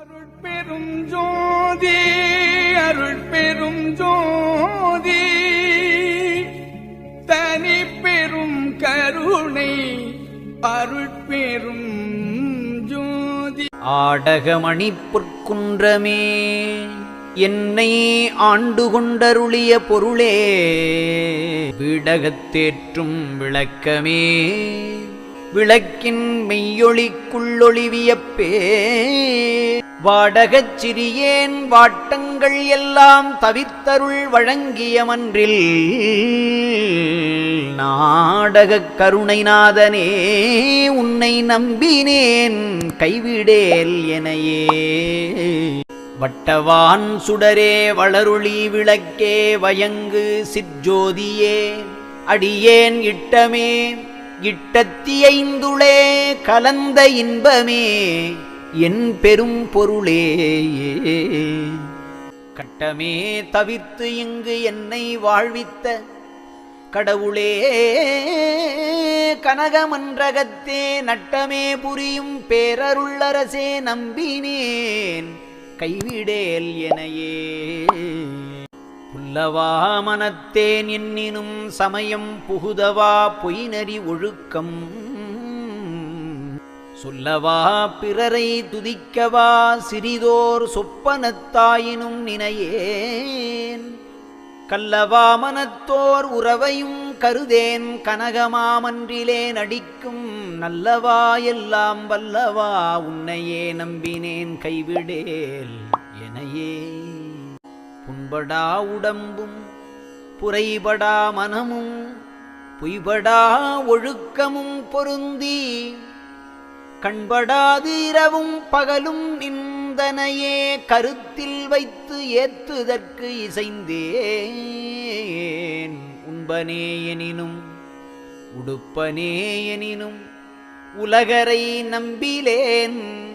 அருட்பெரும் ஜோதி அருட்பெரும் ஜோதி. தனி பெரும் கருணை அருட்பெரும் ஜோதி. ஆடகமணி புற்குன்றமே என்னை ஆண்டு கொண்டருளிய பொருளே விடகத்தேற்றும் விளக்கமே. விளக்கின் மெய்யொளிக்குள்ளொளிவியப்பே வாடகச் சிறியேன் வாட்டங்கள் எல்லாம் தவித்தருள் வழங்கியமன்றில் நாடகக் கருணைநாதனே உன்னை நம்பினேன் கைவிடேல் எனையே. வட்டவான் சுடரே வளருளி விளக்கே வயங்கு சிற்ஜோதியே அடியேன் இட்டமே இட்டத்தியைந்துளே கலந்த இன்பமே. என் பெரும் பொருளே கட்டமே தவிர்த்து இங்கு என்னை வாழ்வித்த கடவுளே கனகமன்றகத்தே நட்டமே புரியும் பேரருள்ளரசே நம்பினேன். கைவிடேல் எனையே. புல்லவா மனத்தேன் என்னினும் சமயம் புகுதவா பொய்நறி ஒழுக்கம். சொல்லவா பிறரை துதிக்கவா சிறிதோர் சொப்பனத்தாயினும் நினையேன். கல்லவா மனத்தோர் உறவையும் கருதேன் கனகமாமன்றிலே நடிக்கும் நல்லவா எல்லாம் வல்லவா உன்னையே நம்பினேன் கைவிடேல் எனையே. புண்படா உடம்பும் புரைபடா மனமும் பொய்படா ஒழுக்கமும் பொருந்தி கண்படாது இரவும் பகலும் நிந்தனையே கருத்தில் வைத்து ஏத்துதற்கு இசைந்தேன். உண்பனே எனினும் உடுப்பனே எனினும் உலகரை நம்பிலேன்.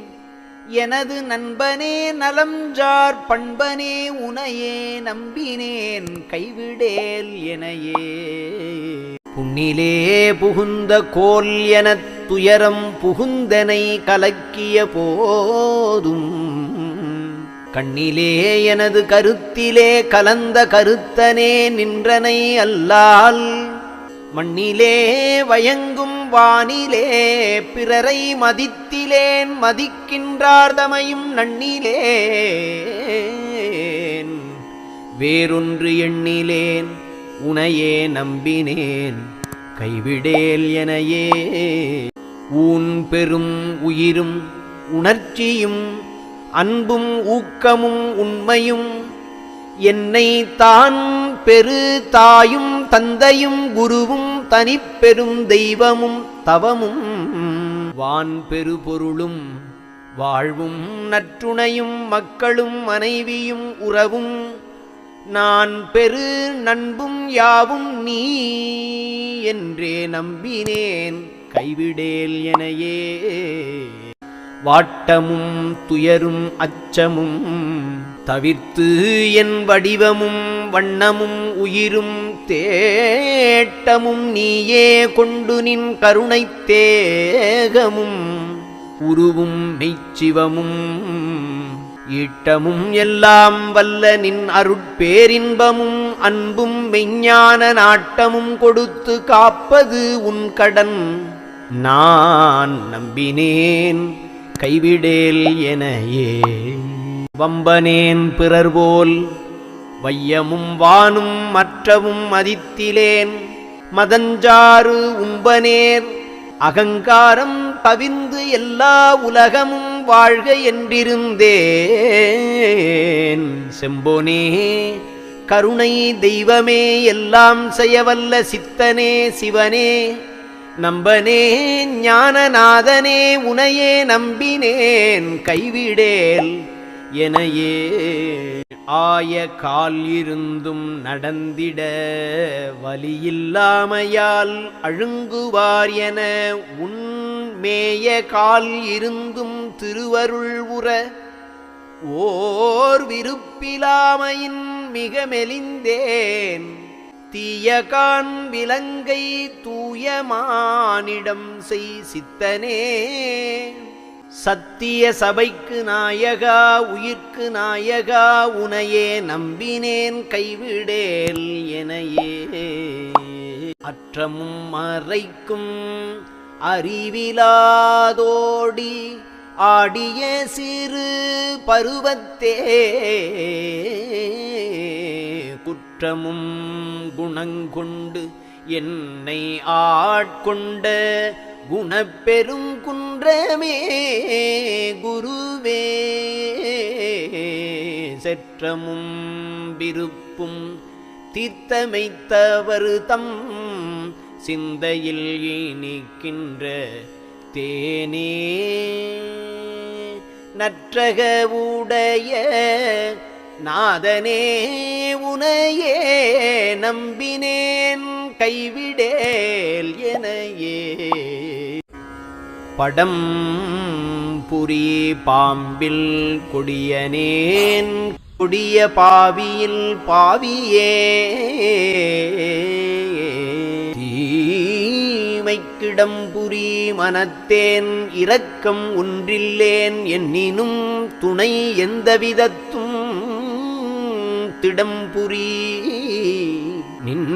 எனது நண்பனே நலம்ஜார் பண்பனே உனையே நம்பினேன். கைவிடேல் எனையே. புண்ணிலே புகுந்த கோல் எனத் துயரம் புகுந்தனை கலக்கிய போதும். கண்ணிலே எனது கருத்திலே கலந்த கருத்தனே நின்றனை அல்லால். மண்ணிலே வயங்கும் வானிலே பிறரை மதித்திலேன் மதிக்கின்றார்தமையும் நன்னிலேன். வேறொன்று எண்ணிலேன். உனையே நம்பினேன். கைவிடேல் எனையே. ஊன் பெரும் உயிரும் உணர்ச்சியும் அன்பும் ஊக்கமும் உண்மையும் என்னை தான் பெரு தாயும் தந்தையும் குருவும் தனிப்பெரும் தெய்வமும் தவமும் வான் பெருபொருளும் வாழ்வும் நற்றுணையும் மக்களும் மனைவியும் உறவும் நான் பெரு நண்பும் யாவும் நீ என்றே நம்பினேன். கைவிடேல் எனையே. வாட்டமும் துயரும் அச்சமும் தவிர்த்து என் வடிவமும் வண்ணமும் உயிரும் தேட்டமும் நீயே கொண்டு நின் கருணைத் தேகமும் உருவும் மெய்ச்சிவமும் ஈட்டமும் எல்லாம் வல்ல நின் அருட்பேரின்பமும் அன்பும் மெஞ்ஞான நாட்டமும் கொடுத்து காப்பது உன் கடன். நான் நம்பினேன் கைவிடேல் எனையே. வம்பனேன் பிறர் போல் வையமும் வானும் மற்றவும் மதித்திலேன். மதஞ்சாறு உம்பனேர் அகங்காரம் பவிந்து எல்லா உலகமும் வாழ்க என்றிருந்தேன். செம்போனே கருணை தெய்வமே எல்லாம் செய்யவல்ல சித்தனே சிவனே. நம்பனே ஞானநாதனே உனையே நம்பினேன். கைவிடேல் எனையே. ஆய கால் இருந்தும் நடந்திட வலியில்லாமையால் அழுங்குவார் என உன்மேய கால் இருந்தும் திருவருள் உற. ஓர் விருப்பிலாமையின் மிக மெலிந்தேன். தீயகான் விலங்கை தூயமானிடம் செய் சித்தனே. சத்திய சபைக்கு நாயகா உயிர்க்கு நாயகா உனையே நம்பினேன் கைவிடேல் எனையே. அற்றமும் மறைக்கும் அறிவிலாதோடி ஆடிய சிறு பருவத்தே. குற்றமும் குணங்கொண்டு என்னை ஆட்கொண்ட குணப்பெரும் குன்றமே குருவே. செற்றமும் விருப்பும் தீர்த்தமைத்தவர் தம் சிந்தையில் இனிக்கின்ற தேனே. நற்றக உடைய நாதனே உனையே நம்பினேன் கைவிடேல் எனையே. படம் புரி பாம்பில் கொடியனேன் கொடிய பாவியில் பாவியே. தீமைக்கிடம் புரி மனத்தேன் இரக்கம் ஒன்றில்லேன் என்னினும் துணை எந்தவிதத்தும் திடம்புரி நின்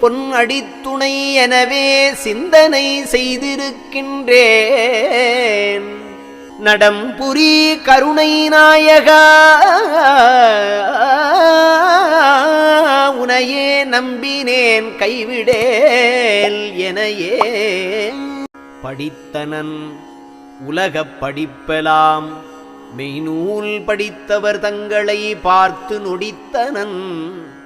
பொன் அடித்துணை எனவே சிந்தனை செய்திருக்கின்றேன். நடம்புரி கருணை நாயகா உனையே நம்பினேன் கைவிடேல் எனையே. படித்தனன் உலகப் படிப்பெலாம் மெய்நூல் படித்தவர் தங்களை பார்த்து நொடித்தனன்.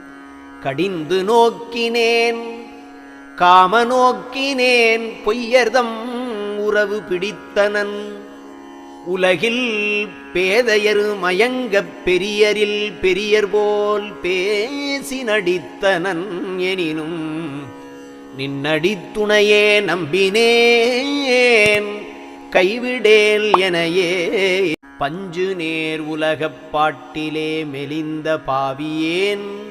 கடிந்து நோக்கினேன் காம நோக்கினேன் பொய்யர்தம் உறவு பிடித்தனன். உலகில் பேதையரு மயங்கப் பெரியரில் பெரியர் போல் பேசி நடித்தனன் எனினும் நின்னடித்துணையே நம்பினேன். கைவிடேல் எனையே பஞ்சு நேர் உலகப் பாட்டிலே மெலிந்த பாவியேன்.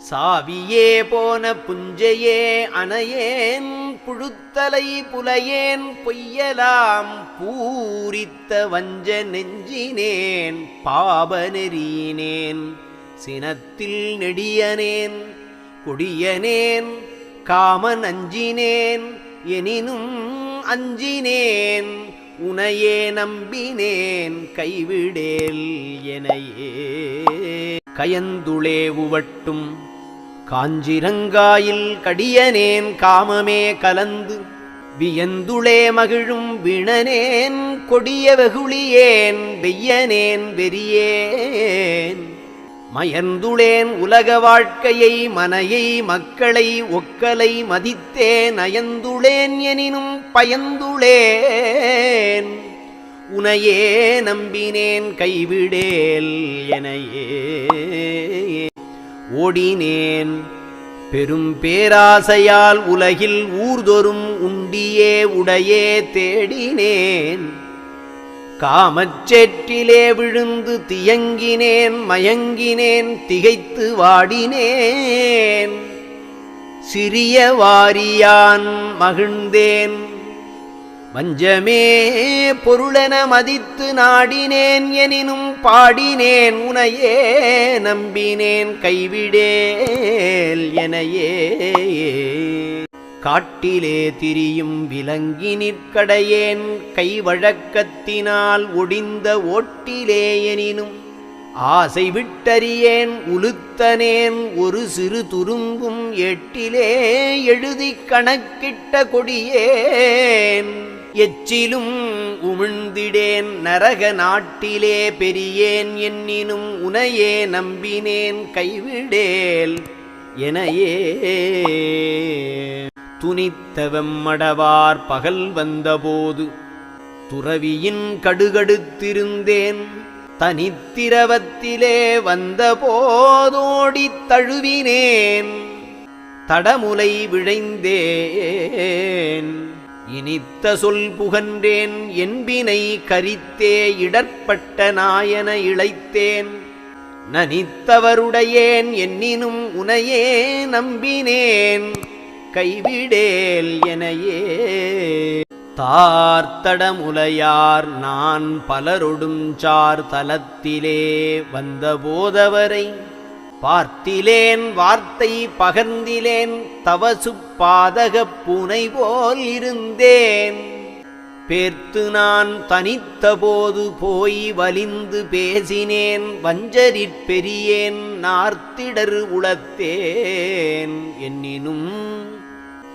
சாவியே போன புஞ்சையே அணையேன் புழுத்தலை புலையேன் பொய்யலாம் பூரித்த வஞ்ச நெஞ்சினேன் பாபநெறியினேன் சினத்தில் நெடியனேன் கொடியனேன் காமன் அஞ்சினேன் எனினும் அஞ்சினேன் உனையே நம்பினேன் கைவிடேல் எனையே. கயந்துளே உவட்டும் காஞ்சிரங்காயில் கடியனேன் காமமே கலந்து வியந்துளே மகிழும் விணனேன் கொடிய வெகுளியேன் வெய்யனேன் வெறியேன். மயந்துளேன் உலக வாழ்க்கையை மனையை மக்களை ஒக்கலை மதித்தேன் அயந்துளேன் எனினும் பயந்துளேன். உனையே நம்பினேன் கைவிடேல் எனையே. ஓடினேன். பெரும் பேராசையால் உலகில் ஊர்தொரும் உண்டியே உடையே தேடினேன். காமச்சேற்றிலே விழுந்து தியங்கினேன் மயங்கினேன் திகைத்து வாடினேன். சிறிய வாரியான் மகிழ்ந்தேன் வஞ்சமே பொருளென மதித்து நாடினேன் எனினும் பாடினேன் உனையே நம்பினேன் கைவிடேல் எனையே. காட்டிலே திரியும் விலங்கி நிற்கடையேன் கைவழக்கத்தினால் ஒடிந்த ஓட்டிலே எனினும் ஆசை விட்டறியேன் உளுத்தனேன் ஒரு சிறு துரும்பும் எட்டிலே எழுதிக் கணக்கிட்ட கொடியேன். எச்சிலும் உமிழ்ந்திடேன் நரக நாட்டிலே பெரியேன் என்னினும் உனையே நம்பினேன் கைவிடேல் எனையே. துணித்தவம் மடவார் பகல் வந்தபோது துறவியின் கடுகடுத்திருந்தேன். தனித்திரவத்திலே வந்தபோதோடித் தழுவினேன். தடமுலை விழைந்தேன். இனித்த சொல் புகன்றேன் என்பினை கரித்தே இடர்பட்ட நாயன இழைத்தேன். நனித்தவருடையேன் என்னினும் உனையே நம்பினேன். கைவிடேல் எனையே. தார்த்தடமுலையார் நான் பலரொடும் சார் தலத்திலே வந்தபோதவரை பார்த்திலேன் வார்த்தை பகர்ந்திலேன் தவசு பாதகப் பூனை போல் இருந்தேன். பேர்த்து நான் தனித்தபோது போய் வலிந்து பேசினேன். வஞ்சரிற் பெரியேன் நார்த்திடர் உளத்தேன். என்னினும்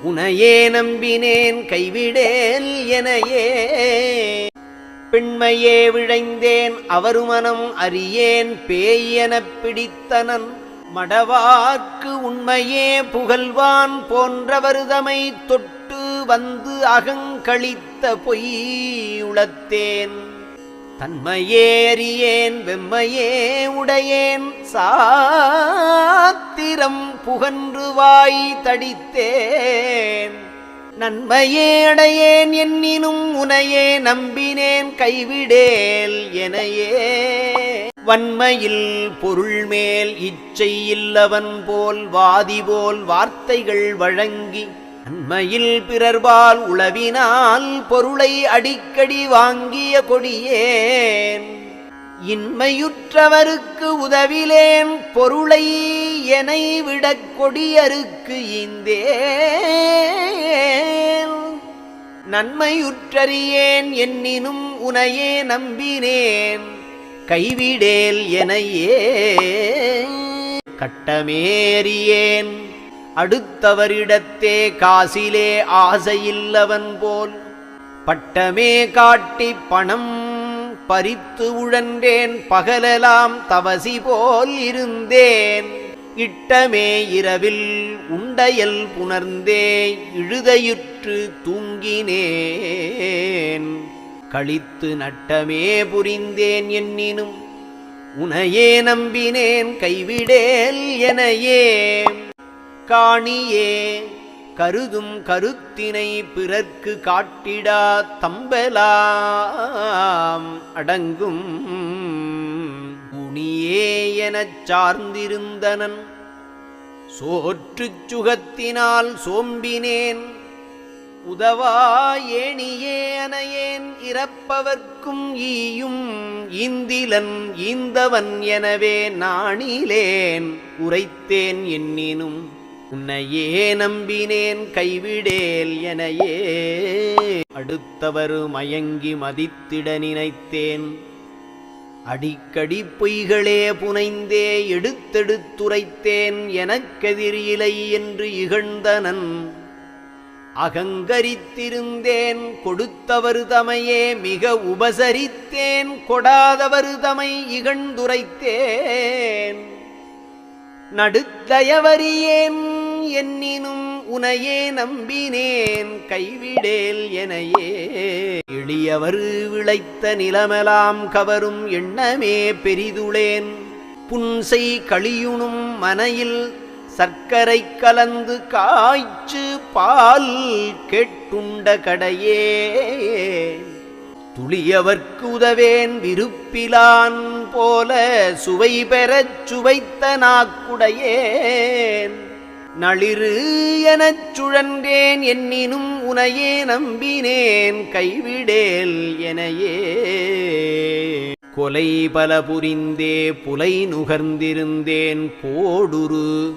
உனையே நம்பினேன் கைவிடேல் எனையே. பெண்மையே விழைந்தேன் அவருமனம் அறியேன் பேயெனப் பிடித்தனன். மடவார்க்கு உண்மையே புகழ்வான் போன்றவருதமை தொட்டு வந்து அகங்களித்த பொய் உளத்தேன் தன்மையே வெம்மையே உடையேன் சாத்திரம் புகன்று வாய் தடித்தேன். நன்மையே அடையேன் என்னினும் உனையே நம்பினேன் கைவிடேல் எனையே. வன்மையில் பொருள் மேல் இச்சை இல்லவன் போல் வாதி போல் வார்த்தைகள் வழங்கி நன்மையில் பிறர்பால் உளவினால் பொருளை அடிக்கடி வாங்கிய கொடியேன். இன்மையுற்றவருக்கு உதவிலேன் பொருளை எனை விடக் கொடியருக்கு இந்தே நன்மையுற்றறியேன் என்னினும் உனையே நம்பினேன். கைவிடேல் எனையே கட்டமேறியேன். அடுத்தவரிடத்தே காசிலே ஆசையில்லவன் போல். பட்டமே காட்டி பணம் பறித்து உழன்றேன் பகலலாம் தவசி போல் இருந்தேன். இட்டமே இரவில் உண்டையல் புணர்ந்தே இழுதையுற்று தூங்கினேன். கழித்து நட்டமே புரிந்தேன் என்னினும் உனையே நம்பினேன் கைவிடேல் எனையே. காணியே கருதும் கருத்தினை பிறர்க்கு காட்டிடா தம்பலாம் அடங்கும். உணியே எனச் சார்ந்திருந்தனன் சோற்றுச் சுகத்தினால் சோம்பினேன். உதவா ஏணியே அனையேன் இறப்பவர்க்கும் ஈயும் ஈந்திலன் ஈந்தவன் எனவே நாணிலேன் உரைத்தேன் என்னினும் உன்னையே நம்பினேன் கைவிடேல் எனையே. அடுத்தவர் மயங்கி மதித்திட நினைத்தேன். அடிக்கடி பொய்களே புனைந்தே எடுத்தெடுத்துரைத்தேன் எனக்கெதிர் என்று இகழ்ந்தனன். அகங்கரித்திருந்தேன் கொடுத்தவர் தமையே மிக உபசரித்தேன் கொடாதவர் தமை இகழ்ந்துரைத்தேன். நடுத்தயவரியேன் என்னினும் உனையே நம்பினேன் கைவிடேல் எனையே. எளியவர் விளைத்த நிலமெலாம் கவரும் எண்ணமே பெரிதுளேன். புன்சை கழியுணும் மனையில் சர்க்கரை கலந்து காய்ச்சு பால் கெட்டுண்ட கடையே. துளியவர்க்கு உதவேன் விருப்பிலான் போல சுவை பெறச் சுவைத்த நாக்குடையேன். நளிரு எனச் சுழன்றேன் என்னினும் உனையே நம்பினேன் கைவிடேல் எனையே. கொலை பல புரிந்தே புலை நுகர்ந்திருந்தேன் போடுரு.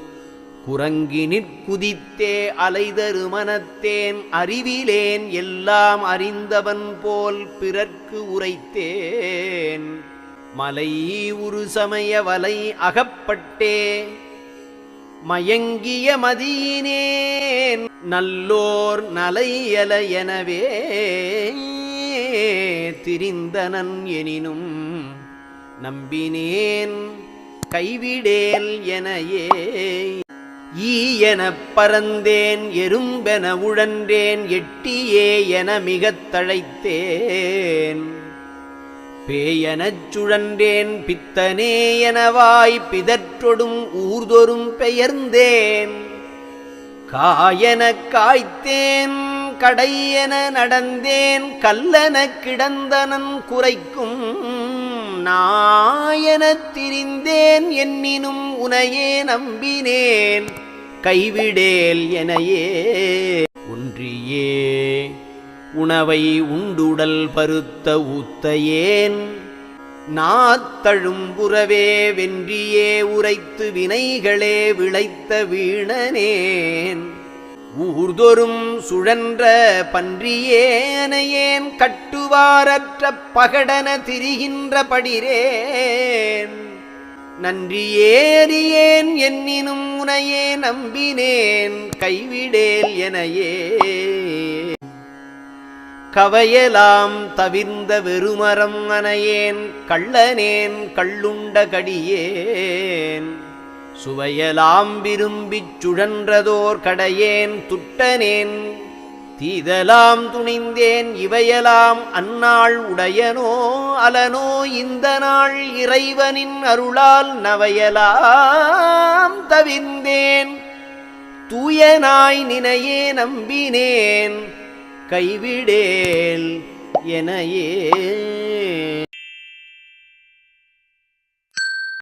குரங்கி நிற்குதித்தே அலைதரு மனத்தேன் அறிவிலேன் எல்லாம் அறிந்தவன் போல் பிறர்க்கு உரைத்தேன். மலை உரு சமய வலை அகப்பட்டே மயங்கிய மதியினேன் நல்லோர் நலையல எனவே திரிந்தனன் எனினும் நம்பினேன் கைவிடேல் எனையே. ஈயெனப் பறந்தேன் எறும்பென உழன்றேன் எட்டியே என மிகத் தழைத்தேன் பேயனச் சுழன்றேன் பித்தனே எனவாய் பிதற்றொடும் ஊர்தொரும் பெயர்ந்தேன். காயன காய்த்தேன் கடையென நடந்தேன் கல்லன கிடந்தனன் குறைக்கும் நாயனத் திரிந்தேன் என்னினும் உனையே நம்பினேன். கைவிடேல் எனையே ஒன்றியே. உணவை உண்டுடல் பருத்த ஊத்தையேன். நாத்தழும்புறவே வென்றியே உரைத்து வினைகளே விளைத்த வீணனேன். ஊர்தொரும் சுழன்ற பன்றியேனையேன் கட்டுவாரற்ற பகடன திரிகின்ற படிரேன். நன்றியேறியேன் என்னினும் உனையே நம்பினேன் கைவிடேல் எனையே. கவையலாம் தவிர்ந்த வெறுமரம் அனையேன் கள்ளனேன் கள்ளுண்ட கடியேன். சுவையலாம் விரும்பிச் சுழன்றதோர் கடையேன் துட்டனேன் தீதலாம் துணிந்தேன் இவையலாம் அந்நாள் உடையனோ அலனோ இந்த நாள் இறைவனின் அருளால் நவையலாம் தவிர்ந்தேன். தூயனாய் நினையே நம்பினேன் கைவிடேல் எனையே